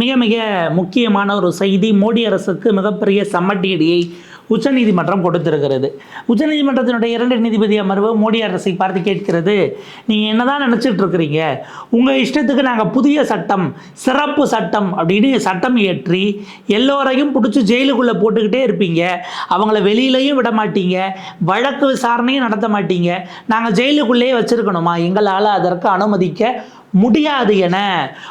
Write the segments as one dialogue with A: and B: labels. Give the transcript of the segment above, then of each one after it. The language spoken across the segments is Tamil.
A: மிக மிக முக்கியமான ஒரு செய்தி மோடி அரசுக்கு மிகப்பெரிய சம்மட்டியடியை உச்சநீதிமன்றம் கொடுத்திருக்கிறது. உச்சநீதிமன்றத்தினுடைய இரண்டு நீதிபதி அமர்வு மோடி அரசை பார்த்து கேட்கிறது நீங்கள் என்னதான் நினச்சிட்டு இருக்கிறீங்க உங்கள் இஷ்டத்துக்கு நாங்கள் புதிய சட்டம் சிறப்பு சட்டம் அப்படின்னு சட்டம் இயற்றி எல்லோரையும் பிடிச்சி ஜெயிலுக்குள்ளே போட்டுக்கிட்டே இருப்பீங்க. அவங்கள வெளியிலையும் விட மாட்டீங்க. வழக்கு விசாரணையும் நடத்த மாட்டீங்க. நாங்கள் ஜெயிலுக்குள்ளேயே வச்சுருக்கணுமா? எங்களால் அதற்கு அனுமதிக்க முடியாது என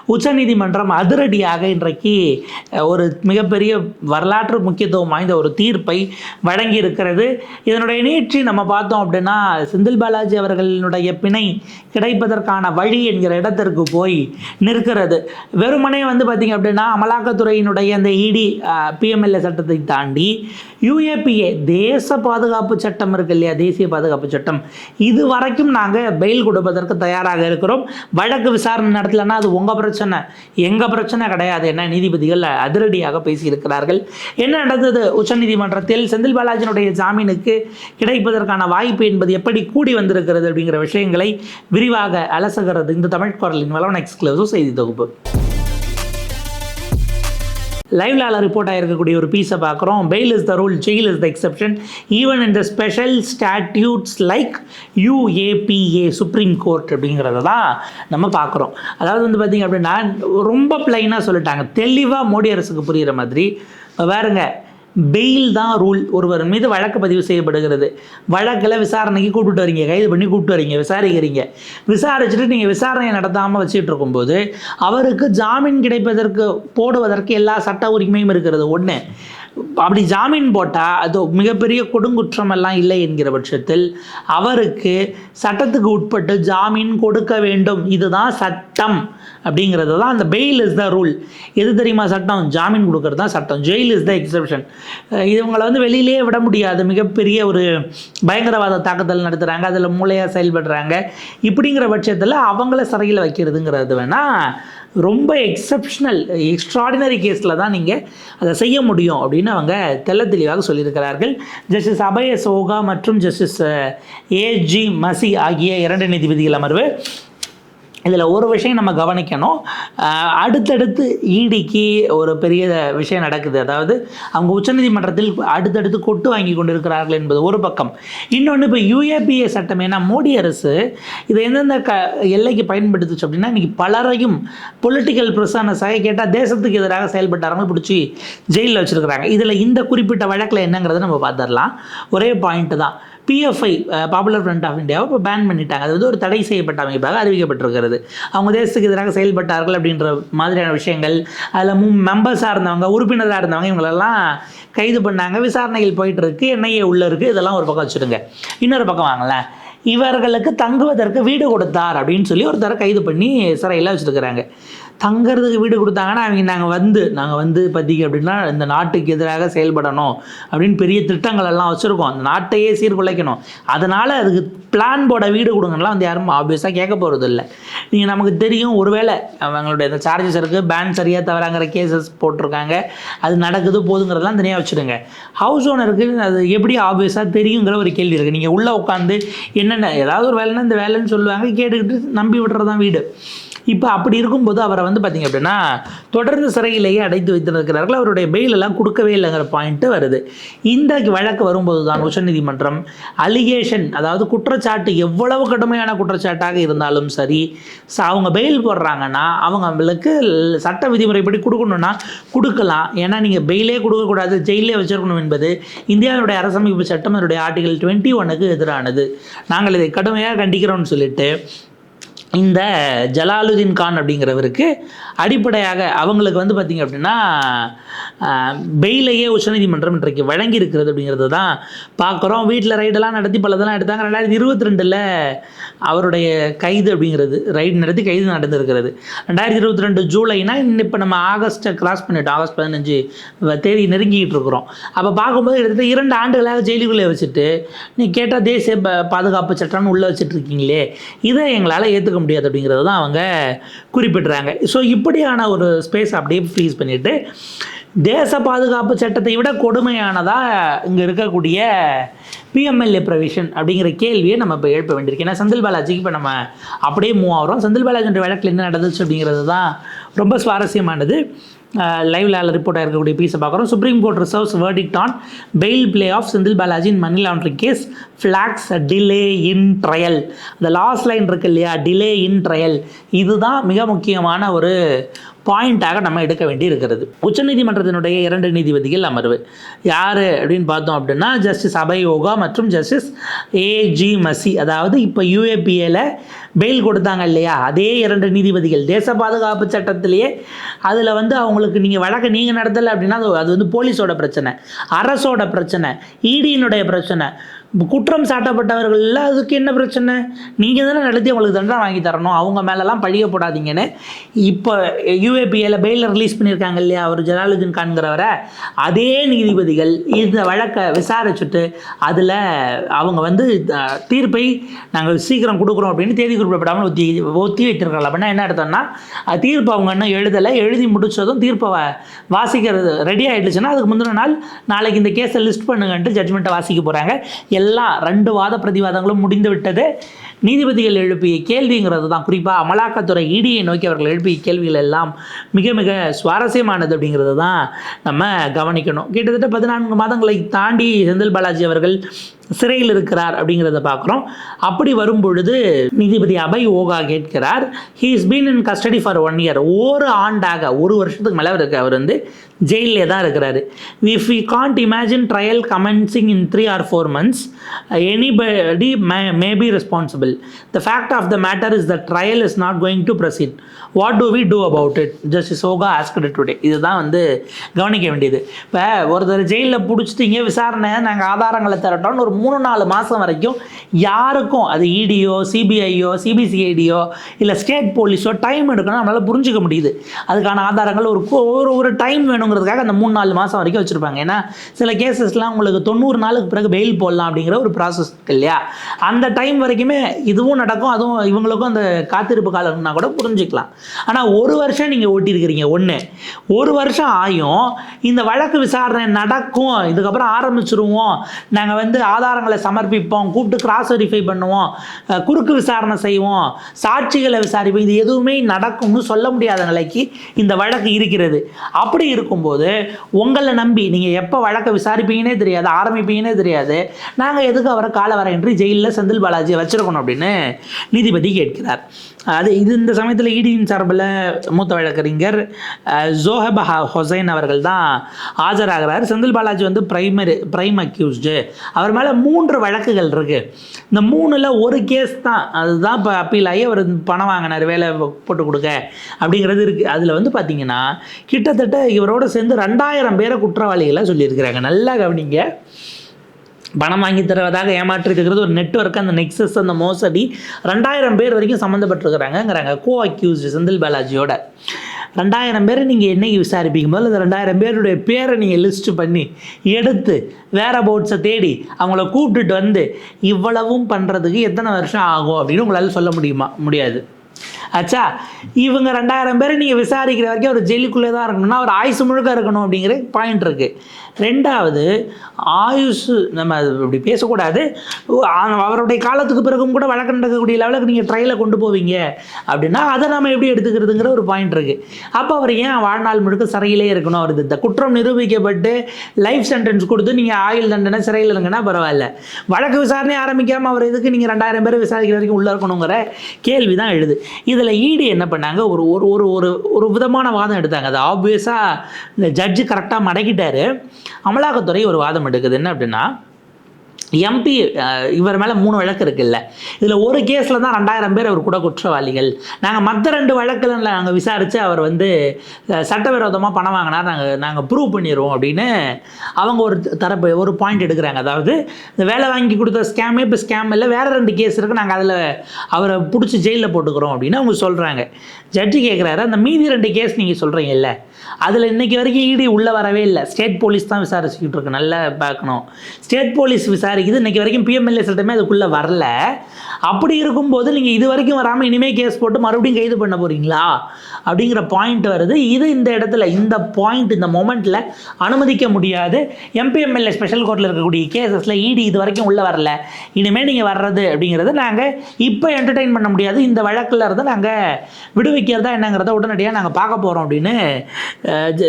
A: உச்சநீதிமன்றம் அதிரடியாக இன்றைக்கு ஒரு மிகப்பெரிய வரலாற்று முக்கியத்துவம் வாய்ந்த ஒரு தீர்ப்பை வழங்கி இருக்கிறது இதனுடைய நீட்சி நம்ம பார்த்தோம் அப்படின்னா செந்தில் பாலாஜி அவர்களினுடைய பிணை கிடைப்பதற்கான வழி என்கிற இடத்திற்கு போய் நிற்கிறது. வெறுமனே வந்து பார்த்திங்க அப்படின்னா அமலாக்கத்துறையினுடைய அந்த இடி பிஎம்எல்ஏ சட்டத்தை தாண்டி யூஏபிஏ தேச பாதுகாப்பு சட்டம் இருக்கு இல்லையா? தேசிய பாதுகாப்பு சட்டம். இது வரைக்கும் நாங்கள் பெயில் கொடுப்பதற்கு தயாராக இருக்கிறோம். வழக்கு விசாரணை நடத்தலைன்னா அது உங்கள் பிரச்சனை. எங்கள் பிரச்சனை கிடையாது என்ன நீதிபதிகள் அதிரடியாக பேசியிருக்கிறார்கள். என்ன நடந்தது? உச்சநீதிமன்றத்தில் செந்தில் பாலாஜியினுடைய ஜாமீனுக்கு கிடைப்பதற்கான வாய்ப்பு என்பது எப்படி கூடி வந்திருக்கிறது அப்படிங்கிற விஷயங்களை விரிவாக அலசுகிறது இந்த தமிழ் குரலின் வளவன் எக்ஸ்க்ளூசிவ் செய்தி தொகுப்பு. லைவ்லால ரிப்போர்ட் ஆகிருக்கக்கூடிய ஒரு பீஸை பார்க்குறோம். Bail is the rule jail is the exception even இந்த special statutes like UAPA Supreme Court அப்படிங்கிறத தான் நம்ம பார்க்குறோம். அதாவது வந்து பார்த்திங்க அப்படின்னா ரொம்ப பிளைனாக சொல்லிட்டாங்க. தெளிவாக மோடி அரசுக்கு புரிகிற மாதிரி. வேறுங்க பெயில் தான் ரூல் ஒருவர் மீது வழக்கு பதிவு செய்யப்படுகிறது. வழக்கில் விசாரணைக்கு கூப்பிட்டு வரீங்க. கைது பண்ணி கூப்பிட்டு வரீங்க. விசாரிக்கிறீங்க. விசாரிச்சுட்டு நீங்கள் விசாரணையை நடத்தாமல் வச்சுட்டு இருக்கும்போது அவருக்கு ஜாமீன் கிடைப்பதற்கு போடுவதற்கு எல்லா சட்ட உரிமையும் இருக்கிறது. ஒன்று அப்படி ஜாமீன் போட்டால் அது மிகப்பெரிய கொடுங்குற்றமெல்லாம் இல்லை என்கிற பட்சத்தில் அவருக்கு சட்டத்துக்கு உட்பட்டு ஜாமீன் கொடுக்க வேண்டும். இதுதான் சட்டம் அப்படிங்கிறது தான் அந்த பெயில் இஸ் த ரூல் எது தெரியுமா சட்டம்? ஜாமீன் கொடுக்கறது தான் சட்டம். ஜெயில் இஸ் த எக்ஸப்ஷன் இவங்களை வந்து வெளியிலேயே விட முடியாது. மிகப்பெரிய ஒரு பயங்கரவாத தாக்குதல் நடத்துகிறாங்க அதில் மூளையாக செயல்படுறாங்க. இப்படிங்கிற பட்சத்தில் அவங்கள சிறையில் வைக்கிறதுங்கிறது வேணால் ரொம்ப எக்ஸப்ஷனல் எக்ஸ்ட்ராடினரி கேஸில் தான் நீங்கள் அதை செய்ய முடியும் அப்படின்னு அவங்க தெள்ள தெளிவாக சொல்லியிருக்கிறார்கள். ஜஸ்டிஸ் அபய சோகா மற்றும் ஜஸ்டிஸ் ஏஜி மசி ஆகிய இரண்டு நீதிபதிகள் அமர்வு. இதில் ஒரு விஷயம் நம்ம கவனிக்கணும். அடுத்தடுத்து ஈடிக்கு ஒரு பெரிய விஷயம் நடக்குது. அதாவது அவங்க உச்சநீதிமன்றத்தில் அடுத்தடுத்து கொட்டு வாங்கி கொண்டிருக்கிறார்கள் என்பது ஒரு பக்கம். இன்னொன்று இப்போ யூஏபிஏ சட்டம் ஏன்னா மோடி அரசு இதை எந்தெந்த க எல்லைக்கு பயன்படுத்துச்சு அப்படின்னா இன்றைக்கி பலரையும் பொலிட்டிக்கல் ப்ரிசானஸாக கேட்டால் தேசத்துக்கு எதிராக செயல்பட்டாரங்க பிடிச்சி ஜெயிலில் வச்சுருக்கிறாங்க. இதில் இந்த குறிப்பிட்ட வழக்கில் என்னங்கிறத நம்ம பார்த்துடலாம். ஒரே பாயிண்ட்டு தான். பிஎஃப்ஐ பாப்புலர் ஃப்ரண்ட் ஆஃப் இந்தியாவை இப்போ பேன் பண்ணிட்டாங்க. அது வந்து ஒரு தடை செய்யப்பட்ட அமைப்பாக அறிவிக்கப்பட்டிருக்கிறது. அவங்க தேசத்துக்கு எதிராக செயல்பட்டார்கள் அப்படின்ற மாதிரியான விஷயங்கள் அதில் மு மெம்பர்ஸாக இருந்தவங்க உறுப்பினராக இருந்தவங்க இவங்களெல்லாம் கைது பண்ணாங்க. விசாரணைகள் போயிட்டு இருக்கு என்ஐஏ உள்ளே இருக்குது இதெல்லாம் ஒரு பக்கம் வச்சுருங்க இன்னொரு பக்கம் வாங்களேன். இவர்களுக்கு தங்குவதற்கு வீடு கொடுத்தார் அப்படின்னு சொல்லி ஒருத்தரை கைது பண்ணி சிறையில் வச்சுருக்கிறாங்க. தங்கறதுக்கு வீடு கொடுத்தாங்கன்னா அவங்க நாங்கள் வந்து நாங்கள் வந்து பார்த்திங்க அப்படின்னா இந்த நாட்டுக்கு எதிராக செயல்படணும் அப்படின்னு பெரிய திட்டங்கள் எல்லாம் வச்சுருக்கோம். அந்த நாட்டையே சீர்குலைக்கணும். அதனால் அதுக்கு பிளான் போட வீடு கொடுங்கலாம் வந்து யாரும் ஆப்வியஸாக கேட்க போகிறது இல்லை. நீங்கள் நமக்கு தெரியும் ஒருவேளை அவங்களுடைய இந்த சார்ஜஸ் இருக்குது பேன் சரியாக தவறாங்கிற கேசஸ் போட்டிருக்காங்க. அது நடக்குது போதுங்கிறதெல்லாம் தனியாக வச்சுடுங்க. ஹவுஸ் ஓனருக்கு அது எப்படி ஆப்வியஸாக தெரியுங்கிற ஒரு கேள்வி இருக்குது நீங்கள் உள்ளே உட்காந்து என்னென்ன ஏதாவது ஒரு வேலைன்னா இந்த வேலைன்னு சொல்லுவாங்க கேட்டுக்கிட்டு நம்பி விடுறது வீடு. இப்போ அப்படி இருக்கும்போது அவரை வந்து பார்த்திங்க அப்படின்னா தொடர்ந்து சிறையிலேயே அடைத்து வைத்திருக்கிறார்கள். அவருடைய பெயிலெல்லாம் கொடுக்கவே இல்லைங்கிற பாயிண்ட்டு வருது. இந்த வழக்கு வரும்போது தான் உச்சநீதிமன்றம் அலிகேஷன் அதாவது குற்றச்சாட்டு எவ்வளவு கடுமையான குற்றச்சாட்டாக இருந்தாலும் சரி அவங்க பெயில் போடுறாங்கன்னா அவங்க அவங்களுக்கு சட்ட விதிமுறைப்படி கொடுக்கணும்னா கொடுக்கலாம். ஏன்னா நீங்கள் பெயிலே கொடுக்கக்கூடாது ஜெயிலே வச்சிருக்கணும் என்பது இந்தியாவுடைய அரசமைப்பு சட்டம் அதனுடைய ஆர்டிகல் டுவெண்ட்டி ஒனுக்கு எதிரானது. நாங்கள் இதை கடுமையாக கண்டிக்கிறோம்னு சொல்லிட்டு இந்த ஜலாலுதீன் கான் அப்படிங்கிறவருக்கு அடிப்படையாக அவங்களுக்கு வந்து பார்த்திங்க அப்படின்னா பெயிலையே உச்சநீதிமன்றம் இன்றைக்கு வழங்கி இருக்கிறது அப்படிங்கிறது தான் பார்க்குறோம். வீட்டில் ரைடெல்லாம் நடத்தி பலதெல்லாம் எடுத்தாங்க. ரெண்டாயிரத்தி இருபத்தி ரெண்டில் அவருடைய கைது அப்படிங்கிறது ரைடு நடத்தி கைது நடந்திருக்கிறது. ரெண்டாயிரத்தி இருபத்தி ரெண்டு ஜூலைனா இன்னும் இப்போ நம்ம ஆகஸ்ட்டை கிராஸ் பண்ணிட்டோம். ஆகஸ்ட் பதினஞ்சு தேதி நெருங்கிக்கிட்டு இருக்கிறோம். அப்போ பார்க்கும்போது கிட்டத்தட்ட இரண்டு ஆண்டுகளாக ஜெயிலுக்குள்ளே வச்சுட்டு நீ கேட்டால் தேசிய ப- பாதுகாப்பு சட்டம்னு உள்ளே வச்சுட்டு இருக்கீங்களே இதை எங்களால் ஏற்றுக்க முடியாது அப்படிங்கிறத தான் அவங்க குறிப்பிட்றாங்க. ஸோ இப்படியான ஒரு ஸ்பேஸ் அப்படியே ஃப்ரீஸ் பண்ணிவிட்டு தேச பாதுகாப்பு சட்டத்தை விட கொடுமையானதாக இங்கே இருக்கக்கூடிய பிஎம்எல்ஏ ப்ரொவிஷன் அப்படிங்கிற கேள்வியை நம்ம இப்போ எழுப்ப வேண்டியிருக்கு. ஏன்னா செந்தில் பாலாஜிக்கு இப்போ நம்ம அப்படியே மூவ் ஆகிறோம். செந்தில் பாலாஜின்ற வழக்கில் என்ன நடந்துச்சு அப்படிங்கிறது தான் ரொம்ப சுவாரஸ்யமானது. லைவ்ல ரிப்போர்ட் இருக்கக்கூடிய பீஸை பார்க்குறோம். Supreme Court reserves verdict on bail plea of Senthil Balaji in money laundering case flags delay in trial அந்த லாஸ்ட் லைன் இருக்கு இல்லையா? டிலே இன் ட்ரையல் இதுதான் மிக முக்கியமான ஒரு பாயிண்ட்டாக நம்ம எடுக்க வேண்டி இருக்கிறது உச்சநீதிமன்றத்தினுடைய இரண்டு நீதிபதிகள் அமர்வு. யார் அப்படின்னு பார்த்தோம் அப்படின்னா ஜஸ்டிஸ் அபயோகா மற்றும் ஜஸ்டிஸ் ஏஜி மசி. அதாவது இப்போ யூஏபிஏல பெயில் கொடுத்தாங்க இல்லையா? அதே இரண்டு நீதிபதிகள். தேச பாதுகாப்பு சட்டத்திலேயே அதில் வந்து அவங்களுக்கு நீங்கள் வழக்கை நீங்கள் நடத்தலை அப்படின்னா அது அது வந்து போலீஸோட பிரச்சனை. அரசோட பிரச்சனை. இடியினுடைய பிரச்சனை. குற்றம் சாட்டப்பட்டவர்கள்ல அதுக்கு என்ன பிரச்சனை? நீங்கள் தானே நடத்தி அவங்களுக்கு தண்டனை வாங்கி தரணும். அவங்க மேலெலாம் பழிய போடாதீங்கன்னு இப்போ யூஏபிஏல பெயிலில் ரிலீஸ் பண்ணியிருக்காங்க இல்லையா? அவர் ஜலாலுதீன் கான்கிறவரை அதே நீதிபதிகள் இந்த வழக்கை விசாரிச்சுட்டு அதில் அவங்க வந்து தீர்ப்பை நாங்கள் சீக்கிரம் கொடுக்குறோம் அப்படின்னு தேதி குறிப்பிடாமல் ஒத்தி ஒத்தி வைத்திருக்காங்க. அப்படின்னா என்ன எடுத்தோம்னா தீர்ப்பு அவங்க இன்னும் எழுதலை எழுதி முடித்ததும் தீர்ப்பை வாசிக்கிறது ரெடி ஆகிடுச்சுன்னா அதுக்கு முந்தின நாள் நாளைக்கு இந்த கேஸை லிஸ்ட் பண்ணுங்கன்ட்டு ஜட்மெண்ட்டை வாசிக்க போகிறாங்க எல்லாம் ரெண்டு வாத பிரதிவாதங்களும் முடிந்து விட்டது நீதிபதிகள் எழுப்பிய கேள்விங்கிறது தான். குறிப்பாக அமலாக்கத்துறை இடியை நோக்கி அவர்கள் எழுப்பிய கேள்விகள் எல்லாம் மிக மிக சுவாரஸ்யமானது அப்படிங்கிறது தான் நம்ம கவனிக்கணும். கிட்டத்தட்ட பதினான்கு மாதங்களை தாண்டி செந்தில் பாலாஜி அவர்கள் சிறையில் இருக்கிறார் அப்படிங்கிறத பார்க்குறோம். அப்படி வரும் பொழுது நீதிபதி அபய் ஓகா கேட்கிறார் he is been in custody for one year ஒரு ஆண்டாக ஒரு வருஷத்துக்கு மேலே இருக்கு. அவர் வந்து ஜெயிலே தான் இருக்கிறாரு. If we can't imagine trial commencing in three or four months anybody may may be responsible the fact of the matter is the trial is not going to proceed what do we do about it Justice Oka asked today இதுதான் வந்து கவனிக்க வேண்டியது. இப்போ ஒருத்தர் ஜெயிலில் பிடிச்சிட்டீங்க விசாரணை நாங்கள் ஆதாரங்களை திரட்டோம்னு ஒரு மூணு நாலு மாதம் வரைக்கும் யாருக்கும் அது இடியோ சிபிஐயோ சிபிசிஐடியோ இல்லை ஸ்டேட் போலீஸோ டைம் எடுக்கணும் நம்மளால் புரிஞ்சுக்க முடியுது. அதுக்கான ஆதாரங்கள் ஒரு ஒரு ஒரு டைம் வேணுங்கிறதுக்காக அந்த மூணு நாலு மாதம் வரைக்கும் வச்சுருப்பாங்க. ஏன்னா சில கேசஸ்லாம் உங்களுக்கு தொண்ணூறு நாளுக்கு பிறகு பெயில் போடலாம் அப்படிங்கிற ஒரு ப்ராசஸ் இருக்கு இல்லையா? அந்த டைம் வரைக்குமே இதுவும் நடக்கும். அதுவும் இவங்களுக்கும் அந்த காத்திருப்பு காலம்னா கூட புரிஞ்சுக்கலாம். ஆனால் ஒரு வருஷம் நீங்கள் ஓட்டியிருக்கிறீங்க. ஒன்று ஒரு வருஷம் ஆயும் இந்த வழக்கு விசாரணை நடக்கும். இதுக்கப்புறம் ஆரம்பிச்சிருவோம். நாங்கள் வந்து ஆதார் ஆதாரங்களை சமர்ப்பிப்போம் கூப்பிட்டு கிராஸ் வெரிஃபை பண்ணுவோம் குறுக்கு விசாரணை செய்வோம் சாட்சிகளை விசாரிப்போம். இது எதுவுமே நடக்கும்னு சொல்ல முடியாத நிலைக்கு இந்த வழக்கு இருக்கிறது. அப்படி இருக்கும்போது உங்களை நம்பி நீங்கள் எப்போ வழக்கை விசாரிப்பீங்கன்னே தெரியாது ஆரம்பிப்பீங்கன்னே தெரியாது. நாங்கள் எதுக்கு அவரை கால வரையின்றி ஜெயிலில் செந்தில் பாலாஜியை வச்சிருக்கணும் அப்படின்னு நீதிபதி கேட்கிறார். அது இது இந்த சமயத்தில் இடியின் சார்பில் மூத்த வழக்கறிஞர் ஜோஹப் ஹொசைன் அவர்கள் தான் ஆஜராகிறார். செந்தில் பாலாஜி வந்து பிரைமரி பிரைம் அக்யூஸ்டு அவர் மேலே மூன்று வழக்குகள் இருக்குது இந்த மூணில் ஒரு கேஸ் தான். அதுதான் இப்போ அப்பீல் ஆகி அவர் பணம் வாங்கினார் வேலை போட்டு கொடுக்க அப்படிங்கிறது இருக்குது அதில் வந்து பார்த்தீங்கன்னா கிட்டத்தட்ட இவரோட சேர்ந்து ரெண்டாயிரம் பேரை குற்றவாளிகளாக சொல்லியிருக்கிறாங்க. நல்லா கவனிங்க. பணம் வாங்கி தருவதாக ஏமாற்றிருக்கிறது. ஒரு நெட்ஒர்க் அந்த நெக்ஸஸ் அந்த மோசடி ரெண்டாயிரம் பேர் வரைக்கும் சம்மந்தப்பட்டிருக்கிறாங்கிறாங்க கோ அக்யூஸ்டு செந்தில் பாலாஜியோட. ரெண்டாயிரம் பேரை நீங்கள் என்னைக்கு விசாரிப்பீங்க? முதல்ல இந்த ரெண்டாயிரம் பேருடைய பேரை நீங்கள் லிஸ்ட்டு பண்ணி எடுத்து வேற போட்ஸை தேடி அவங்கள கூப்பிட்டுட்டு வந்து இவ்வளவும் பண்ணுறதுக்கு எத்தனை வருஷம் ஆகும் அப்படின்னு உங்களால் சொல்ல முடியுமா? முடியாது. ஆச்சா இவங்க ரெண்டாயிரம் பேரை நீங்கள் விசாரிக்கிற வரைக்கும் ஒரு ஜெயிலுக்குள்ளே தான் இருக்கணும்னா ஒரு ஆயுசு முழுக்க இருக்கணும் அப்படிங்கிற பாயிண்ட் இருக்குது ரெண்டாவது ஆயுசு நம்ம இப்படி பேசக்கூடாது. அவருடைய காலத்துக்கு பிறகும் கூட வழக்கு நடக்கக்கூடிய லெவலுக்கு நீங்கள் ட்ரையில் கொண்டு போவீங்க. அப்படின்னா அதை நம்ம எப்படி எடுத்துக்கிறதுங்கிற ஒரு பாயிண்ட் இருக்குது அப்போ அவர் ஏன் வாழ்நாள் முழுக்க சிறையிலே இருக்கணும்? அவர் இந்த குற்றம் நிரூபிக்கப்பட்டு லைஃப் சென்டென்ஸ் கொடுத்து நீங்கள் ஆயுள் தண்டனை சிறையில் இருங்கன்னா பரவாயில்ல. வழக்கு விசாரணை ஆரம்பிக்காமல் அவர் எதுக்கு நீங்கள் ரெண்டாயிரம் பேர் விசாரிக்கிற வரைக்கும் உள்ளே இருக்கணுங்கிற கேள்வி தான் எழுது இதில் ஈடி என்ன பண்ணாங்க? ஒரு ஒரு ஒரு ஒரு ஒரு விதமான வாதம் எடுத்தாங்க. அது ஆப்வியஸாக இந்த ஜட்ஜு கரெக்டாக மடக்கிட்டாரு. அமலாக்கத்துறை ஒரு வாதம் எடுக்குது. என்ன அப்படின்னா எம்பி இவர் மேலே மூணு வழக்கு இருக்குல்ல. இதில் ஒரு கேஸில் தான் ரெண்டாயிரம் பேர் அவர் கூட குற்றவாளிகள். நாங்கள் மற்ற ரெண்டு வழக்கில் நாங்கள் விசாரித்து அவர் வந்து சட்டவிரோதமாக பணம் வாங்கினார் நாங்கள் நாங்கள் ப்ரூவ் பண்ணிடுவோம் அப்படின்னு அவங்க ஒரு தரப்பு ஒரு பாயிண்ட் எடுக்கிறாங்க. அதாவது இந்த வேலை வாங்கி கொடுத்த ஸ்கேமே இப்போ ஸ்கேம் இல்லை வேறு ரெண்டு கேஸ் இருக்குது நாங்கள் அதில் அவரை பிடிச்சி ஜெயிலில் போட்டுக்கிறோம் அப்படின்னு அவங்க சொல்கிறாங்க ஜட்ஜி கேட்குறாரு அந்த மீதி ரெண்டு கேஸ் நீங்கள் சொல்கிறீங்கல்ல அதில் இன்றைக்கி வரைக்கும் இடி உள்ளே வரவே இல்லை. ஸ்டேட் போலீஸ் தான் விசாரிச்சுக்கிட்டு இருக்கு. நல்லா பார்க்கணும். ஸ்டேட் போலீஸ் விசாரிக்குது. இன்றைக்கி வரைக்கும் பிஎம்எல்ஏ சட்டமே அதுக்குள்ளே வரல. அப்படி இருக்கும்போது நீங்கள் இது வரைக்கும் வராமல் இனிமேல் கேஸ் போட்டு மறுபடியும் கைது பண்ண போகிறீங்களா அப்படிங்கிற பாயிண்ட் வருது. இது இந்த இடத்துல இந்த பாயிண்ட் இந்த மொமெண்ட்டில் அனுமதிக்க முடியாது. எம்பிஎம்எல்ஏ ஸ்பெஷல் கோர்ட்டில் இருக்கக்கூடிய கேசஸில் இடி இது வரைக்கும் உள்ளே வரல. இனிமேல் நீங்கள் வர்றது அப்படிங்கிறத நாங்கள் இப்போ என்டர்டெயின் பண்ண முடியாது. இந்த வழக்கில் இருந்து நாங்கள் விடுவிக்கிறதா என்னங்கிறத உடனடியாக நாங்கள் பார்க்க போகிறோம் அப்படின்னு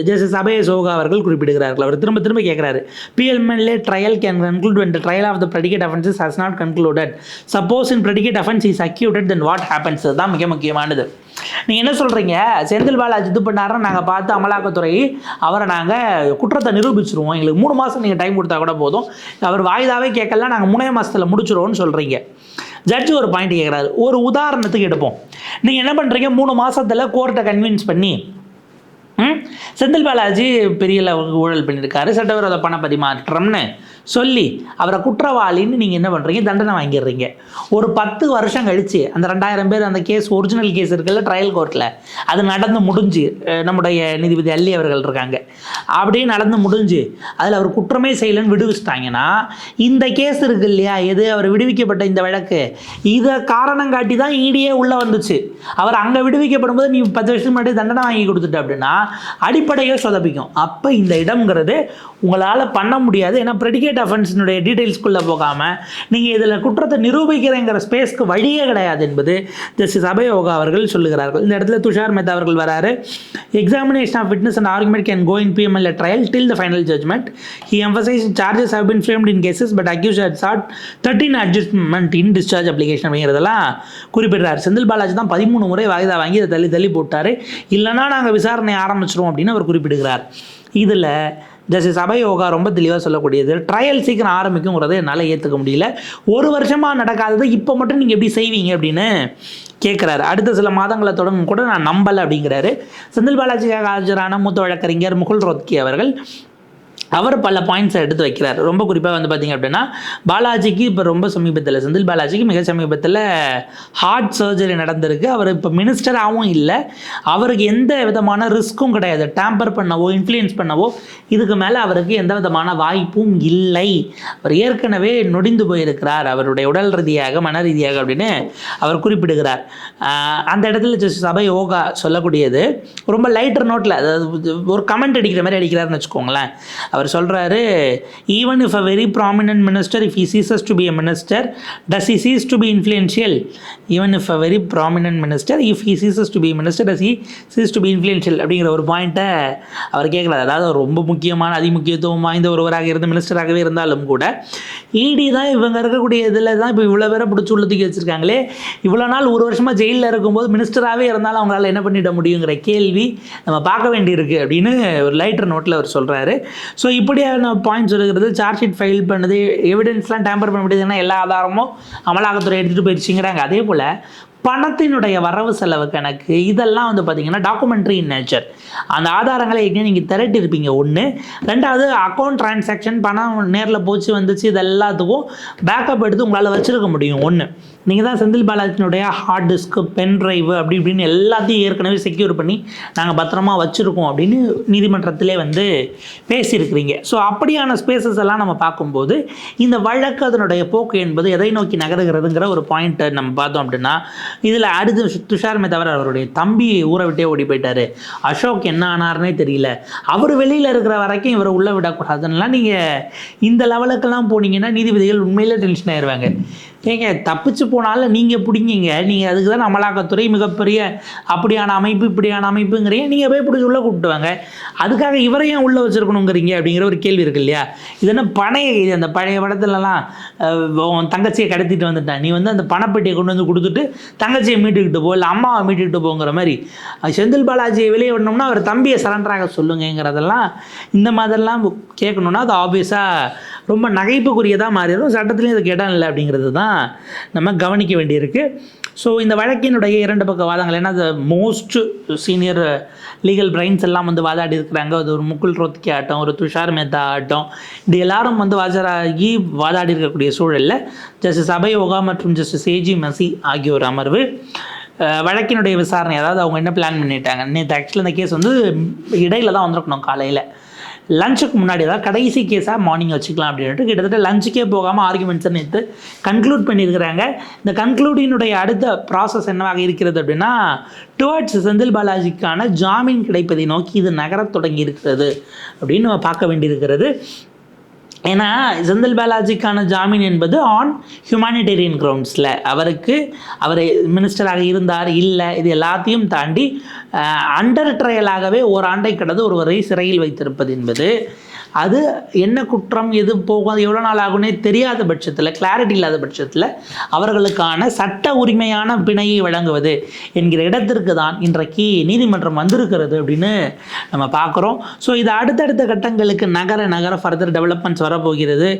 A: ஜஸ்டிஸ் அபய சோகா அவர்கள் குறிப்பிடுகிறார்கள். அவர் திரும்ப திரும்ப கேட்குறாரு. PMLA trial can conclude when trial of the predicate offences has not concluded suppose in predicate offence is acquitted then what happens தான் மிக முக்கியமானது. நீங்கள் என்ன சொல்கிறீங்க செந்தில் பாலாஜி இது பண்ணாருன்னு நாங்கள் பார்த்து அமலாக்கத்துறை அவரை நாங்கள் குற்றத்தை நிரூபிச்சிருவோம். எங்களுக்கு மூணு மாதம் நீங்கள் டைம் கொடுத்தா கூட போதும். அவர் வாய்தாவே கேட்கல நாங்கள் மூணே மாதத்தில் முடிச்சிருவோம்னு சொல்கிறீங்க ஜட்ஜு ஒரு பாயிண்ட் கேட்குறாரு. ஒரு உதாரணத்துக்கு எடுப்போம். நீங்கள் என்ன பண்ணுறீங்க மூணு மாதத்தில் கோர்ட்டை கன்வின்ஸ் பண்ணி செந்தில் பாலாஜி பெரிய ஊழல் பண்ணியிருக்காரு. சட்டவிரோத பண பரிமாற்றம்னு சொல்லி அவரை குற்றவாளின்னு நீங்கள் என்ன பண்ணுறீங்க தண்டனை வாங்கிடுறீங்க. ஒரு பத்து வருஷம் கழிச்சு அந்த ரெண்டாயிரம் பேர் அந்த கேஸ் ஒரிஜினல் கேஸ் இருக்குல்ல ட்ரையல் கோர்ட்டில் அது நடந்து முடிஞ்சு நம்முடைய நீதிபதி அள்ளி அவர்கள் இருக்காங்க. அப்படியே நடந்து முடிஞ்சு அதில் அவர் குற்றமே செய்யலைன்னு விடுவிச்சிட்டாங்கன்னா இந்த கேஸ் இருக்கு இல்லையா? எது? அவர் விடுவிக்கப்பட்ட இந்த வழக்கு. இதை காரணம் காட்டி தான் ஈடியே உள்ளே வந்துச்சு. அவர் அங்கே விடுவிக்கப்படும் போது நீ பத்து வருஷத்துக்கு முன்னாடி தண்டனை வாங்கி கொடுத்துட்ட அப்படின்னா அடிப்படையோ சொதப்பிக்கும். அப்போ இந்த இடம்ங்கிறது உங்களால் பண்ண முடியாது. ஏன்னா ப்ரெடிகேட் அஃபென்ஸினுடைய டீட்டெயில்ஸ்குள்ளே போகாமல் நீங்கள் இதில் குற்றத்தை நிரூபிக்கிறேங்கிற ஸ்பேஸ்க்கு வழியே கிடையாது என்பது ஜஸ்டிஸ் அபயோகா அவர்கள் சொல்லுகிறார்கள். இந்த இடத்துல துஷார் மேத்தா அவர்கள் வராரு. Examination of witness and argument can go in PMLA trial till the final judgment he emphasise charges have been framed in cases but accused had sought thirteen adjustment in discharge application அப்படிங்கிறதெல்லாம் குறிப்பிடுறார். செந்தில் பாலாஜி தான் பதிமூணு முறை வாய்தா வாங்கி இதை தள்ளி தள்ளி போட்டார். இல்லைன்னா நாங்கள் விசாரணை ஆரம்பிச்சிருவோம் அப்படின்னு அவர் குறிப்பிடுகிறார். இதில் ஜஸ்டிஸ் அபயோகா ரொம்ப தெளிவாக சொல்லக்கூடியது. ட்ரையல் சீக்கிரம் ஆரம்பிக்குங்கிறத என்னால் ஏற்றுக்க முடியல. ஒரு வருஷமாக நடக்காதது இப்போ மட்டும் நீங்கள் எப்படி செய்வீங்க அப்படின்னு கேட்குறாரு அடுத்த சில மாதங்களை தொடங்கும் கூட நான் நம்பலை அப்படிங்கிறாரு. செந்தில் பாலாஜிக்காக ஆஜரான மூத்த வழக்கறிஞர் முகுல் ரோத்கி அவர்கள் அவர் பல பாயிண்ட்ஸை எடுத்து வைக்கிறார். ரொம்ப குறிப்பாக வந்து பார்த்தீங்க அப்படின்னா பாலாஜிக்கு இப்போ ரொம்ப சமீபத்தில் செந்தில் பாலாஜிக்கு மிக சமீபத்தில் ஹார்ட் சர்ஜரி நடந்திருக்கு. அவர் இப்போ மினிஸ்டராகவும் இல்லை. அவருக்கு எந்த விதமான ரிஸ்க்கும் கிடையாது. டேம்பர் பண்ணவோ இன்ஃப்ளூயன்ஸ் பண்ணவோ இதுக்கு மேலே அவருக்கு எந்த விதமான வாய்ப்பும் இல்லை. அவர் ஏற்கனவே நொடிந்து போயிருக்கிறார். அவருடைய உடல் ரீதியாக மன ரீதியாக அப்படின்னு அவர் குறிப்பிடுகிறார். அந்த இடத்துல ஜஸ்ட் சபை யோகா சொல்லக்கூடியது. ரொம்ப லைட்டர் நோட்டில் அதாவது ஒரு கமெண்ட் அடிக்கிற மாதிரி அடிக்கிறாருன்னு வச்சுக்கோங்களேன். அவர் சொல்கிறாரு even if a very prominent minister if he ceases to be a minister does he cease to be influential even if a very prominent minister if he ceases to be minister does he cease to be influential அப்படிங்கிற ஒரு பாயிண்ட்டை அவர் கேட்குறாரு அதாவது ரொம்ப முக்கியமான அதிமுக்கியத்துவம் வாய்ந்த ஒருவராக இருந்த மினிஸ்டராகவே இருந்தாலும் கூட இடி தான் இவங்க இருக்கக்கூடிய இதில் தான் இப்போ இவ்வளோ பேரை பிடிச்சி உள்ள தூக்கி வச்சுருக்காங்களே இவ்வளோ நாள் ஒரு வருஷமாக ஜெயிலில் இருக்கும்போது மினிஸ்டராகவே இருந்தாலும் அவங்களால என்ன பண்ணிட முடியுங்கிற கேள்வி நம்ம பார்க்க வேண்டியிருக்கு அப்படின்னு ஒரு லைட்டர் நோட்டில் அவர் சொல்கிறாரு ஸோ இப்படியான பாயிண்ட்ஸ் இருக்கிறது சார்ஜ் ஷீட் ஃபைல் பண்ணது எவிடன்ஸ்லாம் டேம்பர் பண்ண முடியாதுன்னா எல்லா ஆதாரமும் அமலாக்கத்துறை எடுத்துகிட்டு போயிடுச்சுங்கிறாங்க அதே போல் பணத்தினுடைய வரவு செலவு கணக்கு இதெல்லாம் வந்து பார்த்தீங்கன்னா டாக்குமெண்ட்ரி இன் நேச்சர் அந்த ஆதாரங்களை எங்கேயும் நீங்கள் திரட்டியிருப்பீங்க. ஒன்று ரெண்டாவது அக்கௌண்ட் டிரான்சாக்ஷன் பணம் நேரில் போச்சு வந்துச்சு இது எல்லாத்துக்கும் பேக்கப் எடுத்து உங்களால் வச்சுருக்க முடியும். ஒன்று நீங்கள் தான் செந்தில் பாலாஜினுடைய ஹார்ட் டிஸ்க்கு பென் ட்ரைவு அப்படி இப்படின்னு எல்லாத்தையும் ஏற்கனவே செக்யூர் பண்ணி நாங்கள் பத்திரமா வச்சுருக்கோம் அப்படின்னு நீதிமன்றத்திலே வந்து பேசியிருக்கிறீங்க. ஸோ அப்படியான ஸ்பேசஸ் எல்லாம் நம்ம பார்க்கும்போது இந்த வழக்கு அதனுடைய போக்கு என்பது எதை நோக்கி நகருகிறதுங்கிற ஒரு பாயிண்ட்டை நம்ம பார்த்தோம் அப்படின்னா இதில் அடுத்து துஷார்மே தவிர அவருடைய தம்பி ஊரை விட்டே ஓடி போயிட்டார். அசோக் என்ன ஆனார்னே தெரியல. அவர் வெளியில் இருக்கிற வரைக்கும் இவரை உள்ளே விடக்கூடாதுன்னா நீங்கள் இந்த லெவலுக்கெல்லாம் போனீங்கன்னா நீதிபதிகள் உண்மையிலே டென்ஷன் ஆயிடுவாங்க ஏங்க தப்பிச்சு போனாலும் நீங்கள் பிடிங்கிங்க. நீங்கள் அதுக்கு தான் அமலாக்கத்துறை மிகப்பெரிய அப்படியான அமைப்பு இப்படியான அமைப்புங்கிறீங்க. நீங்கள் போய் பிடிச்சி உள்ளே கூப்பிட்டு வாங்க. அதுக்காக இவரையும் உள்ளே வச்சுருக்கணுங்கிறீங்க அப்படிங்கிற ஒரு கேள்வி இருக்கு இல்லையா? இது என்ன பழைய இது? அந்த பழைய படத்துலலாம் உன் தங்கச்சியை கடத்திட்டு வந்துட்டான். நீ வந்து அந்த பணப்பெட்டியை கொண்டு வந்து கொடுத்துட்டு தங்கச்சியை மீட்டுக்கிட்டு போ இல்லை அம்மாவை மீட்டுக்கிட்டு போங்கிற மாதிரி. செந்தில் பாலாஜியை வெளியே விடணும்னா அவர் தம்பியை சரண்டராக சொல்லுங்கிறதெல்லாம் இந்த மாதிரிலாம் கேட்கணுன்னா அது ஆப்வியஸாக ரொம்ப நகைப்புக்குரியதாக மாறிடும். சட்டத்துலேயும் இதுக்கு இடம் இல்லை அப்படிங்கிறது தான் நம்ம கவனிக்க வேண்டியிருக்கு. ஸோ இந்த வழக்கினுடைய இரண்டு பக்க வாதங்கள் ஏன்னா அது மோஸ்ட் சீனியர் லீகல் பிரைன்ஸ் எல்லாம் வந்து வாதாடி இருக்கிறாங்க. அது ஒரு முகுல் ரோத்கி ஆட்டம் ஒரு துஷார் மேத்தா ஆட்டம். இப்படி எல்லாரும் வந்து வாஜராகி வாதாடி இருக்கக்கூடிய சூழலில் ஜஸ்டிஸ் அபயோகா மற்றும் ஜஸ்டிஸ் ஏஜி மசி ஆகியோர் அமர்வு. வழக்கினுடைய விசாரணை அதாவது அவங்க என்ன பிளான் பண்ணிட்டாங்க நேற்று ஆக்சுவலாக இந்த கேஸ் வந்து இடையில தான் வந்திருக்கணும் காலையில். லஞ்சுக்கு முன்னாடி தான் கடைசி கேஸாக மார்னிங் வச்சுக்கலாம் அப்படின்ட்டு கிட்டத்தட்ட லஞ்சுக்கே போகாமல் ஆர்குமெண்ட்ஸை நேற்று கன்க்ளூட் பண்ணியிருக்கிறாங்க. இந்த கன்க்ளூடினுடைய அடுத்த ப்ராசஸ் என்னவாக இருக்கிறது அப்படின்னா டுவர்ட்ஸ் செந்தில் பாலாஜிக்கான ஜாமீன் கிடைப்பதை நோக்கி இது நகரத் தொடங்கி இருக்கிறது அப்படின்னு நம்ம பார்க்க வேண்டியிருக்கிறது. ஏன்னா செந்தில் பாலாஜிக்கான ஜாமீன் என்பது ஆன் ஹியூமானிடேரியன் கிரவுண்ட்ஸில் அவருக்கு அவர் மினிஸ்டராக இருந்தார் இல்லை இது எல்லாத்தையும் தாண்டி அண்டர் ட்ரையலாகவே ஓராண்டை கடந்து ஒருவரை சிறையில் வைத்திருப்பது என்பது அது என்ன குற்றம் எது போகும் அது எவ்வளோ நாள் ஆகும்னே தெரியாத பட்சத்தில் கிளாரிட்டி இல்லாத பட்சத்தில் அவர்களுக்கான சட்ட உரிமையான பிணையை வழங்குவது என்கிற இடத்திற்கு தான் இன்றைக்கு நீதிமன்றம் வந்திருக்கிறது அப்படின்னு நம்ம பார்க்குறோம். ஸோ இது அடுத்தடுத்த கட்டங்களுக்கு நகர நகர ஃபர்தர் டெவலப்மெண்ட்ஸ் வரப்போகிறது.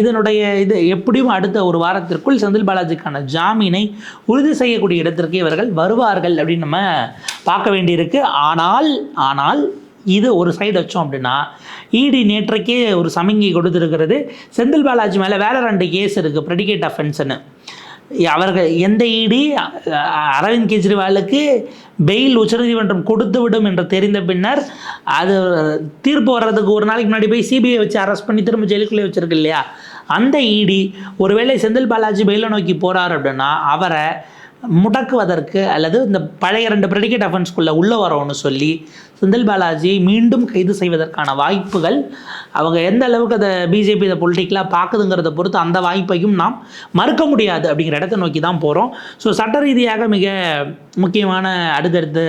A: இதனுடைய இது எப்படியும் அடுத்த ஒரு வாரத்திற்குள் செந்தில் பாலாஜிக்கான ஜாமீனை உறுதி செய்யக்கூடிய இடத்திற்கு இவர்கள் வருவார்கள் அப்படின்னு நம்ம பார்க்க வேண்டியிருக்கு. ஆனால் ஆனால் இது ஒரு சைடு வச்சோம் அப்படின்னா இடி நேற்றைக்கே ஒரு சமிங்கை கொடுத்துருக்கிறது. செந்தில் பாலாஜி மேலே வேற ரெண்டு கேஸ் இருக்குது ப்ரெடிகேட் அஃபென்ஸ்னு அவர்கள் எந்த இடி அரவிந்த் கெஜ்ரிவாலுக்கு பெயில் உச்சநீதிமன்றம் கொடுத்து விடும் என்று தெரிந்த பின்னர் அது தீர்ப்பு வர்றதுக்கு ஒரு நாளைக்கு முன்னாடி போய் சிபிஐ வச்சு அரெஸ்ட் பண்ணி திரும்ப ஜெயிலுக்குள்ளே வச்சுருக்கு இல்லையா? அந்த இடி ஒருவேளை செந்தில் பாலாஜி பெயிலை நோக்கி போகிறார் அப்படின்னா அவரை முடக்குவதற்கு அல்லது இந்த பழைய ரெண்டு பிரெடிகேட் அஃபென்ஸ்குள்ளே உள்ளே வரோன்னு சொல்லி செந்தில் பாலாஜியை மீண்டும் கைது செய்வதற்கான வாய்ப்புகள் அவங்க எந்த அளவுக்கு அதை பிஜேபி இதை பொலிட்டிக்கலாக பார்க்குதுங்கிறத பொறுத்து அந்த வாய்ப்பையும் நாம் மறுக்க முடியாது அப்படிங்கிற இடத்தை நோக்கி தான் போகிறோம் ஸோ சட்ட ரீதியாக மிக முக்கியமான அடுத்தடுத்து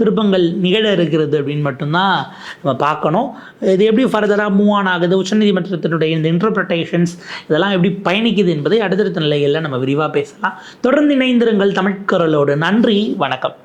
A: திருப்பங்கள் நிகழ இருக்கிறது அப்படின்னு மட்டும்தான் நம்ம பார்க்கணும். இது எப்படி ஃபர்தராக மூவ் ஆன் ஆகுது? உச்சநீதிமன்றத்தினுடைய இந்த இன்டர்பிரட்டேஷன்ஸ் இதெல்லாம் எப்படி பயணிக்குது என்பதை அடுத்தடுத்த நிலைகளில் நம்ம விரிவாக பேசலாம். தொடர்ந்து இணைந்திருங்கள் தமிழ்குரலோடு. நன்றி வணக்கம்.